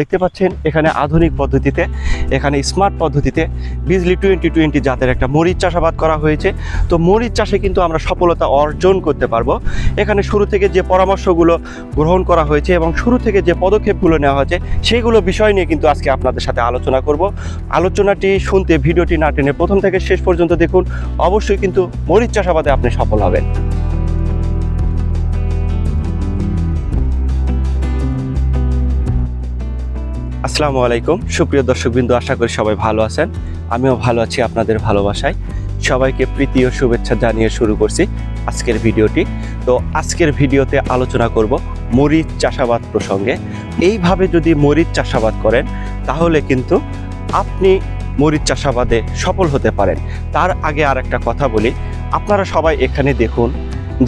দেখতে পাচ্ছেন, এখানে আধুনিক পদ্ধতিতে, এখানে স্মার্ট পদ্ধতিতে বিজলি টোয়েন্টি টোয়েন্টি জাতের একটা মরিচ চাষাবাদ করা হয়েছে। তো মরিচ চাষে কিন্তু আমরা সফলতা অর্জন করতে পারব। এখানে শুরু থেকে যে পরামর্শগুলো গ্রহণ করা হয়েছে এবং শুরু থেকে যে পদক্ষেপগুলো নেওয়া হয়েছে সেইগুলো বিষয় নিয়ে কিন্তু আজকে আপনাদের সাথে আলোচনা করব। আলোচনাটি শুনতে, ভিডিওটি না টেনে প্রথম থেকে শেষ পর্যন্ত দেখুন। অবশ্যই কিন্তু মরিচ চাষাবাদে আপনি সফল হবেন। আসসালামু আলাইকুম। সুপ্রিয় দর্শকবৃন্দ, আশা করি সবাই ভালো আছেন। আমিও ভালো আছি আপনাদের ভালোবাসায়। সবাইকে প্রীতি ও শুভেচ্ছা জানিয়ে শুরু করছি আজকের ভিডিওটি। তো আজকের ভিডিওতে আলোচনা করব মরিচ চাষাবাদ প্রসঙ্গে। এইভাবে যদি মরিচ চাষাবাদ করেন, তাহলে কিন্তু আপনি মরিচ চাষাবাদে সফল হতে পারেন। তার আগে আর একটা কথা বলি। আপনারা সবাই এখানে দেখুন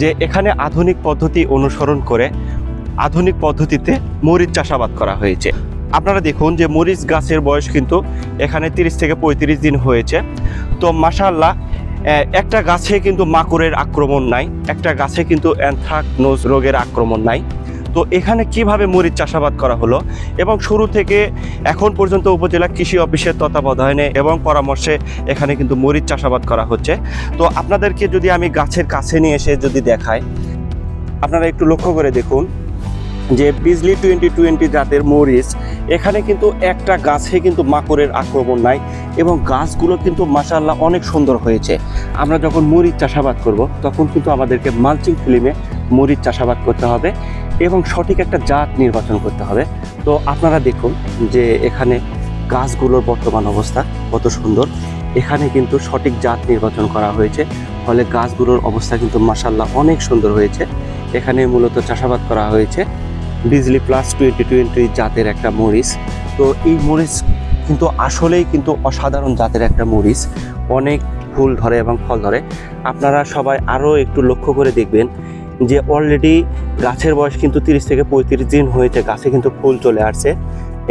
যে এখানে আধুনিক পদ্ধতি অনুসরণ করে আধুনিক পদ্ধতিতে মরিচ চাষাবাদ করা হয়েছে। আপনারা দেখুন যে মরিচ গাছের বয়স কিন্তু এখানে তিরিশ থেকে পঁয়ত্রিশ দিন হয়েছে। তো মাশাল্লাহ একটা গাছে কিন্তু মাকড়ের আক্রমণ নাই, একটা গাছে কিন্তু অ্যানথ্রাকনোজ রোগের আক্রমণ নাই। তো এখানে কীভাবে মরিচ চাষাবাদ করা হলো এবং শুরু থেকে এখন পর্যন্ত উপজেলা কৃষি অফিসের তত্ত্বাবধানে এবং পরামর্শে এখানে কিন্তু মরিচ চাষাবাদ করা হচ্ছে। তো আপনাদেরকে যদি আমি গাছের কাছে নিয়ে এসে যদি দেখাই, আপনারা একটু লক্ষ্য করে দেখুন। যে বিজলি টোয়েন্টি টোয়েন্টি জাতের মরিচ, এখানে কিন্তু একটা গাছে কিন্তু মাকড়ের আক্রমণ নাই এবং গাছগুলো কিন্তু মাসাল্লাহ অনেক সুন্দর হয়েছে। আমরা যখন মরিচ চাষাবাদ করব, তখন কিন্তু আমাদেরকে মালচিং ফিল্মে মরিচ চাষাবাদ করতে হবে এবং সঠিক একটা জাত নির্বাচন করতে হবে। তো আপনারা দেখুন যে এখানে গাছগুলোর বর্তমান অবস্থা কত সুন্দর। এখানে কিন্তু সঠিক জাত নির্বাচন করা হয়েছে, ফলে গাছগুলোর অবস্থা কিন্তু মাসাল্লাহ অনেক সুন্দর হয়েছে। এখানে মূলত চাষাবাদ করা হয়েছে। বিজলি প্লাস টোয়েন্টি টোয়েন্টি জাতের একটা মরিচ। তো এই মরিচ কিন্তু আসলেই কিন্তু অসাধারণ জাতের একটা মরিচ। অনেক ফুল ধরে এবং ফল ধরে। আপনারা সবাই আরও একটু লক্ষ্য করে দেখবেন যে অলরেডি গাছের বয়স কিন্তু তিরিশ থেকে পঁয়ত্রিশ দিন হয়েছে, গাছে কিন্তু ফুল চলে আসছে।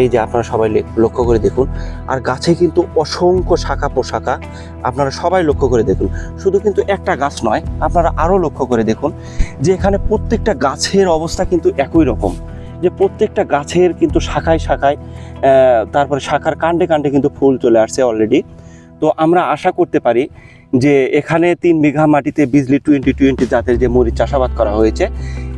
এই যে আপনারা সবাই লক্ষ্য করে দেখুন। আর গাছে কিন্তু অসংখ্য শাখা পোশাখা আপনারা সবাই লক্ষ্য করে দেখুন। শুধু কিন্তু একটা গাছ নয়, আপনারা আরও লক্ষ্য করে দেখুন যে এখানে প্রত্যেকটা গাছের অবস্থা কিন্তু একই রকম। যে প্রত্যেকটা গাছের কিন্তু শাখায় শাখায় তারপরে শাখার কাণ্ডে কাণ্ডে কিন্তু ফুল চলে আসছে অলরেডি তো আমরা আশা করতে পারি যে এখানে তিন বিঘা মাটিতে বিজলি টোয়েন্টি টোয়েন্টি জাতের যে মরিচ চাষাবাদ করা হয়েছে,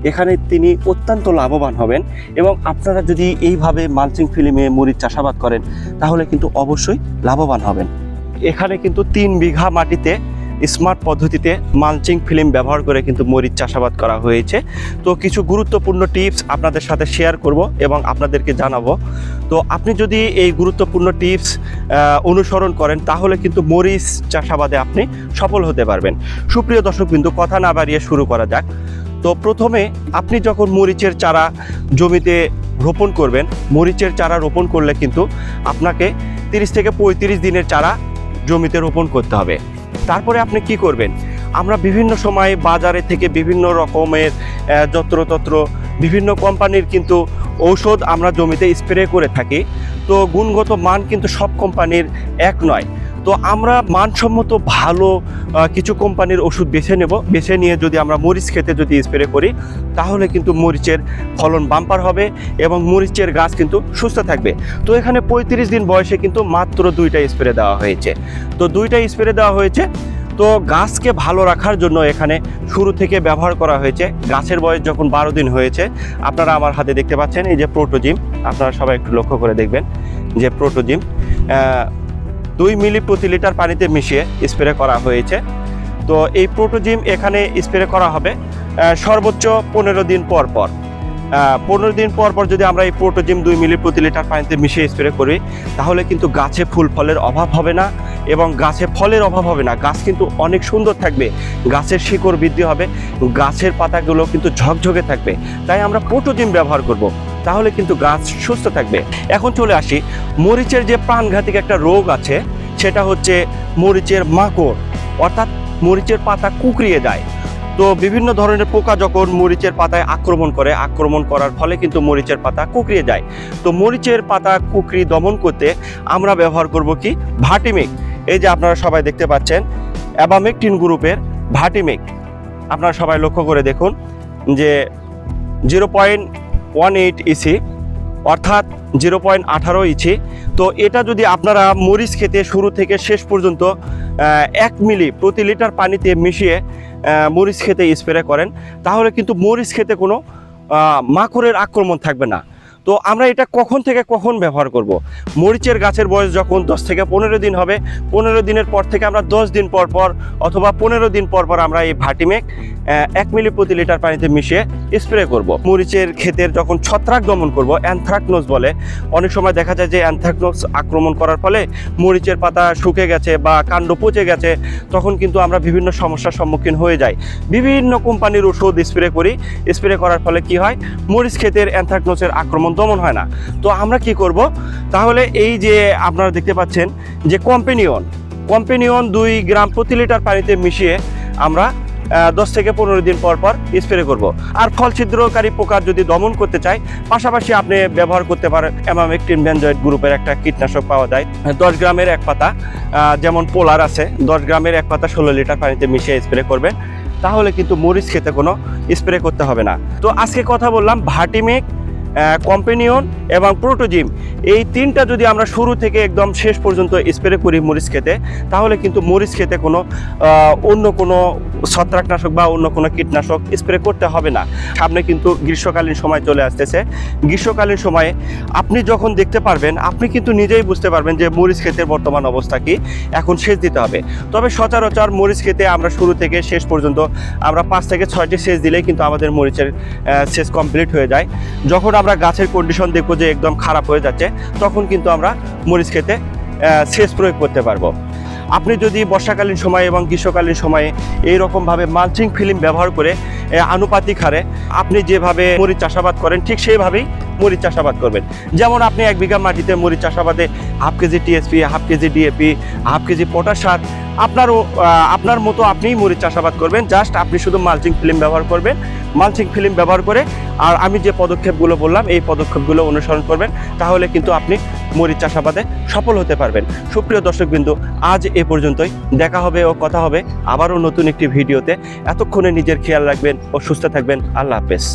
এখানে তিনি অত্যন্ত লাভবান হবেন এবং আপনারা যদি এইভাবে মালচিং ফিল্মে মরিচ চাষাবাদ করেন, তাহলে কিন্তু অবশ্যই লাভবান হবেন। এখানে কিন্তু তিন বিঘা মাটিতে স্মার্ট পদ্ধতিতে মালচিং ফিল্ম ব্যবহার করে কিন্তু মরিচ চাষাবাদ করা হয়েছে। তো কিছু গুরুত্বপূর্ণ টিপস আপনাদের সাথে শেয়ার করব এবং আপনাদেরকে জানাব। তো আপনি যদি এই গুরুত্বপূর্ণ টিপস অনুসরণ করেন, তাহলে কিন্তু মরিচ চাষাবাদে আপনি সফল হতে পারবেন। সুপ্রিয় দর্শক কিন্তু কথা না বাড়িয়ে শুরু করা যাক। তো প্রথমে আপনি যখন মরিচের চারা জমিতে রোপণ করবেন, মরিচের চারা রোপণ করলে কিন্তু আপনাকে তিরিশ থেকে পঁয়ত্রিশ দিনের চারা জমিতে রোপণ করতে হবে। তারপরে আপনি কি করবেন? আমরা বিভিন্ন সময়ে বাজারে থেকে বিভিন্ন রকমের যত্রতত্র বিভিন্ন কোম্পানির কিন্তু ঔষধ আমরা জমিতে স্প্রে করে থাকি। তো গুণগত মান কিন্তু সব কোম্পানির এক নয়। তো আমরা মানসম্মত ভালো কিছু কোম্পানির ওষুধ বেছে নেব। বেছে নিয়ে যদি আমরা মরিচ খেতে যদি স্প্রে করি, তাহলে কিন্তু মরিচের ফলন বাম্পার হবে এবং মরিচের গাছ কিন্তু সুস্থ থাকবে। তো এখানে পঁয়ত্রিশ দিন বয়সে কিন্তু মাত্র দুইটা স্প্রে দেওয়া হয়েছে। তো দুইটা স্প্রে দেওয়া হয়েছে। তো গাছকে ভালো রাখার জন্য এখানে শুরু থেকে ব্যবহার করা হয়েছে। গাছের বয়স যখন বারো দিন হয়েছে, আপনারা আমার হাতে দেখতে পাচ্ছেন এই যে প্রোটোজিম আপনারা সবাই একটু লক্ষ্য করে দেখবেন যে প্রোটোজিম দুই মিলি প্রতি লিটার পানিতে মিশিয়ে স্প্রে করা হয়েছে। তো এই প্রোটোজিম এখানে স্প্রে করা হবে সর্বোচ্চ পনেরো দিন পর পর। পনেরো দিন পর পর যদি আমরা এই প্রোটোজিম দুই মিলি প্রতি লিটার পানিতে মিশিয়ে স্প্রে করি, তাহলে কিন্তু গাছে ফুল ফলের অভাব হবে না এবং গাছে ফলের অভাব হবে না। গাছ কিন্তু অনেক সুন্দর থাকবে, গাছের শিকড় বৃদ্ধি হবে, গাছের পাতাগুলো কিন্তু ঝকঝকে থাকবে। তাই আমরা প্রোটোজিম ব্যবহার করব। তাহলে কিন্তু গাছ সুস্থ থাকবে। এখন চলে আসি, মরিচের যে প্রাণঘাতিক একটা রোগ আছে, সেটা হচ্ছে মরিচের মাকড়। অর্থাৎ মরিচের পাতা কুকড়িয়ে দেয়। তো বিভিন্ন ধরনের পোকা যখন মরিচের পাতায় আক্রমণ করে, আক্রমণ করার ফলে কিন্তু মরিচের পাতা কুকড়িয়ে যায়। তো মরিচের পাতা কুকরি দমন করতে আমরা ব্যবহার করব কি? ভাটিমিক। এই যে আপনারা সবাই দেখতে পাচ্ছেন, অ্যাবামেকটিন গ্রুপের ভাটিমিক। আপনারা সবাই লক্ষ্য করে দেখুন যে zero point one eight EC অর্থাৎ জিরো পয়েন্ট আঠারো ইসি তো এটা যদি আপনারা মরিচ খেতে শুরু থেকে শেষ পর্যন্ত এক মিলি প্রতি লিটার পানিতে মিশিয়ে মরিচ খেতে স্প্রে করেন, তাহলে কিন্তু মরিচ খেতে কোনো মাকড়ের আক্রমণ থাকবে না। তো আমরা এটা কখন থেকে কখন ব্যবহার করব। মরিচের গাছের বয়স যখন দশ থেকে পনেরো দিন হবে, পনেরো দিনের পর থেকে আমরা দশ দিন পর পর অথবা পনেরো দিন পর পর আমরা এই ভাটিমেক এক মিলি প্রতি লিটার পানিতে মিশিয়ে স্প্রে করব। মরিচের ক্ষেতের যখন ছত্রাক দমন করব অ্যানথ্রাকনোজ বলে, অনেক সময় দেখা যায় যে অ্যানথ্রাকনোজ আক্রমণ করার ফলে মরিচের পাতা শুকে গেছে বা কাণ্ড পচে গেছে, তখন কিন্তু আমরা বিভিন্ন সমস্যার সম্মুখীন হয়ে যাই বিভিন্ন কোম্পানির ওষুধ স্প্রে করি স্প্রে করার ফলে কি হয় মরিচ ক্ষেতের অ্যানথ্রাকনোসের আক্রমণ দমন হয় না। তো আমরা কি করব? তাহলে এই যে আপনারা দেখতে পাচ্ছেন যে কম্পেনিয়ন কম্পেনিয়ন দুই গ্রাম প্রতি লিটার পানিতে মিশিয়ে আমরা দশ থেকে পনেরো দিন পর পর স্প্রে করব। আর ফল ছিদ্রকারী পোকা যদি দমন করতে চাই পাশাপাশি আপনি ব্যবহার করতে পারেন অ্যামামেকটিন ব্যানজয়েড গ্রুপের একটা কীটনাশক পাওয়া যায়। দশ গ্রামের এক পাতা যেমন পোলার আছে, দশ গ্রামের এক পাতা ষোলো লিটার পানিতে মিশিয়ে স্প্রে করবেন। তাহলে কিন্তু মরিচ খেতে কোনো স্প্রে করতে হবে না। তো আজকে কথা বললাম ভাটিমেক কম্পেনিয়ন এবং প্রোটোজিম এই তিনটা যদি আমরা শুরু থেকে একদম শেষ পর্যন্ত স্প্রে করি মরিচ খেতে, তাহলে কিন্তু মরিচ খেতে কোনো অন্য কোনো ছত্রাকনাশক বা অন্য কোনো কীটনাশক স্প্রে করতে হবে না। সামনে কিন্তু গ্রীষ্মকালীন সময় চলে আসতেছে। গ্রীষ্মকালীন সময়ে আপনি যখন দেখতে পারবেন, আপনি কিন্তু নিজেই বুঝতে পারবেন যে মরিচ ক্ষেতের বর্তমান অবস্থা কি, এখন সেচ দিতে হবে। তবে সচরাচর মরিচ খেতে আমরা শুরু থেকে শেষ পর্যন্ত আমরা পাঁচ থেকে ছয়টি সেচ দিলেই কিন্তু আমাদের মরিচের সেচ কমপ্লিট হয়ে যায়। যখন আমরা গাছের কন্ডিশন দেখব যে একদম খারাপ হয়ে যাচ্ছে তখন কিন্তু আমরা মরিচ খেতে সেচ প্রয়োগ করতে পারব। আপনি যদি বর্ষাকালীন সময় এবং গ্রীষ্মকালীন সময়ে এই রকমভাবে মালচিং ফিল্ম ব্যবহার করে আনুপাতিক হারে আপনি যেভাবে মরিচ চাষাবাদ করেন ঠিক সেইভাবেই মরিচ চাষাবাদ করবেন। যেমন আপনি এক বিঘা মাটিতে মরিচ চাষাবাদে half KG TSP half KG DAP half KG potash সার আপনারও আহ, আপনার মতো আপনিই মরিচ চাষাবাদ করবেন। জাস্ট আপনি শুধু মালচিং ফিল্ম ব্যবহার করবেন। মালচিং ফিল্ম ব্যবহার করে আর আমি যে পদক্ষেপগুলো বললাম, এই পদক্ষেপগুলো অনুসরণ করবেন, তাহলে কিন্তু আপনি মরিচ চাষাবাদে সফল হতে পারবেন। সুপ্রিয় দর্শকবৃন্দু, আজ এ পর্যন্তই। দেখা হবে ও কথা হবে আবারও নতুন একটি ভিডিওতে। এতক্ষণে নিজের খেয়াল রাখবেন ও সুস্থ থাকবেন। আল্লাহ হাফেজ।